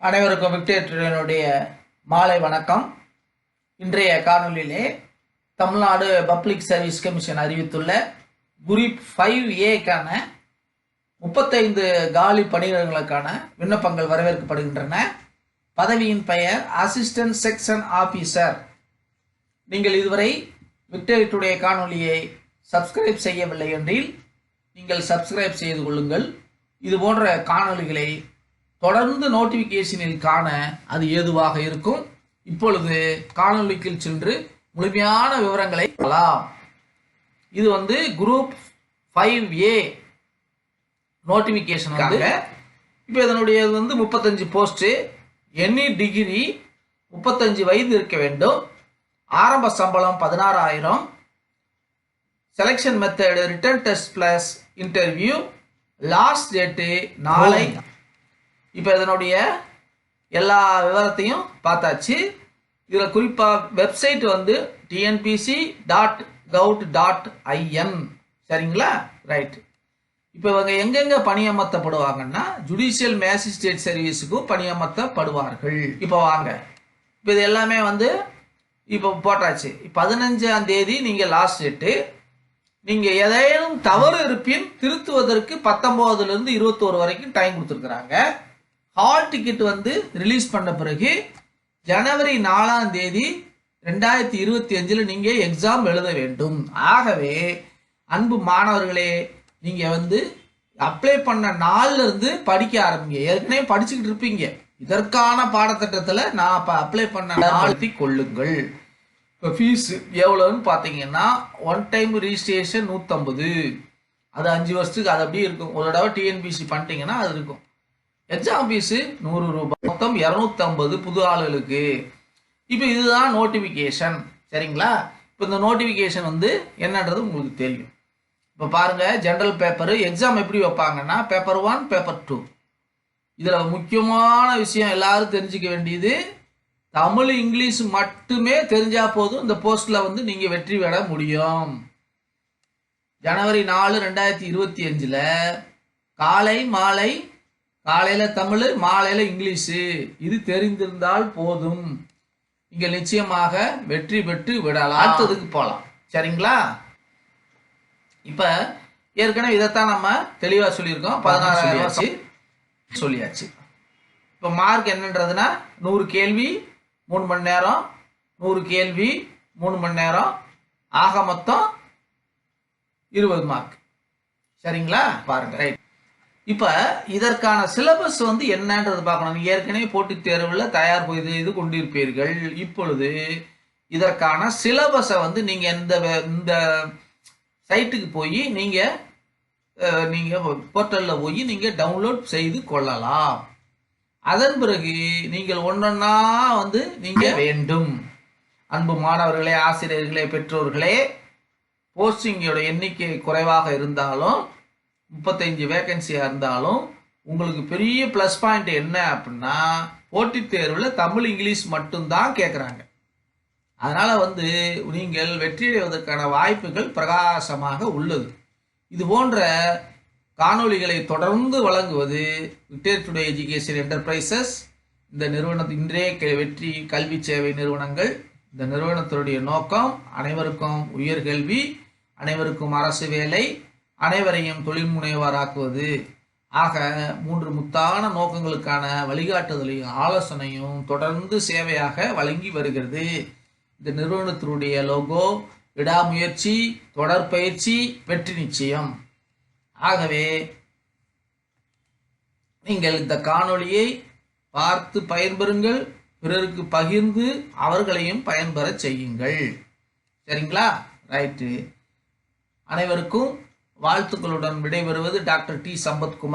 அனைவருக்கும் விக்டேரியனுடைய மாலை வணக்கம். இன்றைய காணொளியிலே தமிழ்நாடு பப்ளிக் சர்வீஸ் கமிஷன் அறிவித்துள்ள குரூப் ஃபைவ் ஏக்கான முப்பத்தைந்து காலி பணியிடங்களுக்கான விண்ணப்பங்கள் வரவேற்கப்படுகின்றன. பதவியின் பெயர் அசிஸ்டன்ட் செக்ஷன் ஆபீசர் நீங்கள் இதுவரை விக்டரி காணொலியை காணொளியை சப்ஸ்கிரைப் செய்யவில்லை என்றில் நீங்கள் சப்ஸ்கிரைப் செய்து கொள்ளுங்கள். இது போன்ற காணொளிகளை தொடர்ந்து நோட்டிஃபிகேஷனில் காண அது ஏதுவாக இருக்கும். இப்பொழுது காணொளிக்கு சென்று முழுமையான விவரங்களை பார்க்கலாம். இது வந்து குரூப் ஃபைவ் ஏ நோட்டிஃபிகேஷன் வந்து. இப்போ இதனுடைய இது வந்து முப்பத்தஞ்சு போஸ்ட்டு எனி டிகிரி முப்பத்தஞ்சு வயது இருக்க வேண்டும். ஆரம்ப சம்பளம் பதினாறாயிரம். Selection method written test plus interview last date நாளை இப்போ இதனுடைய எல்லா விவரத்தையும் பார்த்தாச்சு. இதில் குறிப்பாக வெப்சைட் வந்து TNPSC dot gov dot in சரிங்களா? ரைட் இப்போ இவங்க எங்கெங்கே பணியமர்த்தப்படுவாங்கன்னா ஜுடிஷியல் மேஜிஸ்ட்ரேட் சர்வீஸுக்கும் பணியமர்த்தப்படுவார்கள். இப்போ வாங்க. இப்போ இது எல்லாமே வந்து இப்போ போட்டாச்சு. பதினஞ்சாம் தேதி நீங்கள் லாஸ்ட் டேட்டு நீங்கள் ஏதேனும் தவறு இருப்பின் திருத்துவதற்கு பத்தொம்போதுலேருந்து இருபத்தோரு வரைக்கும் டைம் கொடுத்துருக்குறாங்க. ஹால் டிக்கெட் வந்து ரிலீஸ் பண்ண பிறகு ஜனவரி நாலாம் தேதி ரெண்டாயிரத்தி இருபத்தி அஞ்சில் நீங்கள் எக்ஸாம் எழுத வேண்டும். ஆகவே அன்பு மாணவர்களே நீங்கள் வந்து அப்ளை பண்ண நாள்லேருந்து படிக்க ஆரம்பிங்க. ஏற்கனவே படிச்சுக்கிட்டு இருப்பீங்க. இதற்கான பாடத்திட்டத்தில் நான் இப்போ அப்ளை பண்ண நாள்த்தி கொள்ளுங்கள். இப்போ ஃபீஸ் எவ்வளோன்னு பார்த்தீங்கன்னா ஒன் டைம் ரிஜிஸ்ட்ரேஷன் நூற்றம்பது அது அஞ்சு வருஷத்துக்கு அது அப்படியே இருக்கும். ஒரு தடவை டிஎன்பிசி பண்ணிட்டீங்கன்னா அது இருக்கும். எக்ஸாம் ஃபீஸு நூறு ரூபாய். மொத்தம் இரநூத்தம்பது புது ஆளுகளுக்கு. இப்போ இதுதான் நோட்டிஃபிகேஷன் சரிங்களா? இப்போ இந்த நோட்டிஃபிகேஷன் வந்து என்னன்றது உங்களுக்கு தெரியும். இப்போ பாருங்கள் ஜென்ரல் பேப்பரு எக்ஸாம் எப்படி வைப்பாங்கன்னா பேப்பர் ஒன் பேப்பர் டூ இதில் முக்கியமான விஷயம் எல்லாரும் தெரிஞ்சுக்க வேண்டியது தமிழ் இங்கிலீஷ் மட்டுமே தெரிஞ்சால் போதும் இந்த போஸ்ட்டில் வந்து நீங்கள் வெற்றி பெற முடியும். ஜனவரி நாலு ரெண்டாயிரத்தி இருபத்தி அஞ்சில் காலை மாலை காலையில தமிழ் மாலையில இங்கிலீஷு. இது தெரிந்திருந்தால் போதும். நீங்க நிச்சயமாக வெற்றி பெற்று விடலாம். அடுத்ததுக்கு போகலாம் சரிங்களா? இப்ப ஏற்கனவே இதைத்தான் நம்ம தெளிவா சொல்லியிருக்கோம். பதினாறாயிரம் சொல்லியாச்சு. இப்போ மார்க் என்னன்றதுன்னா நூறு கேள்வி மூணு மணி நேரம். நூறு கேள்வி மூணு மணி நேரம். ஆக மொத்தம் இருபது மார்க். சரிங்களா? பாருங்க. ரைட் இப்போ இதற்கான சிலபஸ் வந்து என்னன்றது பார்க்கணும். ஏற்கனவே போட்டித் தேர்வில் தயார் செய்து கொண்டிருப்பீர்கள். இப்பொழுது இதற்கான சிலபஸை வந்து நீங்கள் இந்த இந்த சைட்டுக்கு போய் நீங்கள் நீங்கள் போர்ட்டலில் போய் நீங்கள் டவுன்லோட் செய்து கொள்ளலாம். அதன் பிறகு நீங்கள் ஒன்றொன்னா வந்து நீங்கள் வேண்டும். அன்பு மாணவர்களே ஆசிரியர்களே பெற்றோர்களே போஸ்டிங்கோட எண்ணிக்கை குறைவாக இருந்தாலும் முப்பத்தஞ்சு வேகன்சியாக இருந்தாலும் உங்களுக்கு பெரிய ப்ளஸ் பாயிண்ட் என்ன அப்படின்னா போட்டித் தேர்வில் தமிழ் இங்கிலீஷ் மட்டும்தான் கேட்குறாங்க அதனால் வந்து நீங்கள் வெற்றியடைவதற்கான வாய்ப்புகள் பிரகாசமாக உள்ளது. இது போன்ற காணொளிகளை தொடர்ந்து வழங்குவது விக்டேர் டுடே எஜுகேஷன் என்டர்பிரைசஸ் இந்த நிறுவனத்தின் இன்றைய வெற்றி கல்வி சேவை நிறுவனங்கள். இந்த நிறுவனத்தினுடைய நோக்கம் அனைவருக்கும் உயர்கல்வி அனைவருக்கும் அரசு வேலை அனைவரையும் தொழில் முனைவராக்குவது. ஆக மூன்று முத்தான நோக்கங்களுக்கான வழிகாட்டுதலையும் ஆலோசனையும் தொடர்ந்து சேவையாக வழங்கி வருகிறது. இந்த நிறுவனத்தினுடைய லோகோ விடாமுயற்சி தொடர்பயிற்சி வெற்றி நிச்சயம். ஆகவே நீங்கள் இந்த காணொளியை பார்த்து பயன்பெறுங்கள் பிறருக்கு பகிர்ந்து அவர்களையும் பயன்பெற செய்யுங்கள். சரிங்களா? ரைட்டு. அனைவருக்கும் வாழ்த்துக்களுடன் விடைபெறுவது டாக்டர் டி சம்பத்குமார்.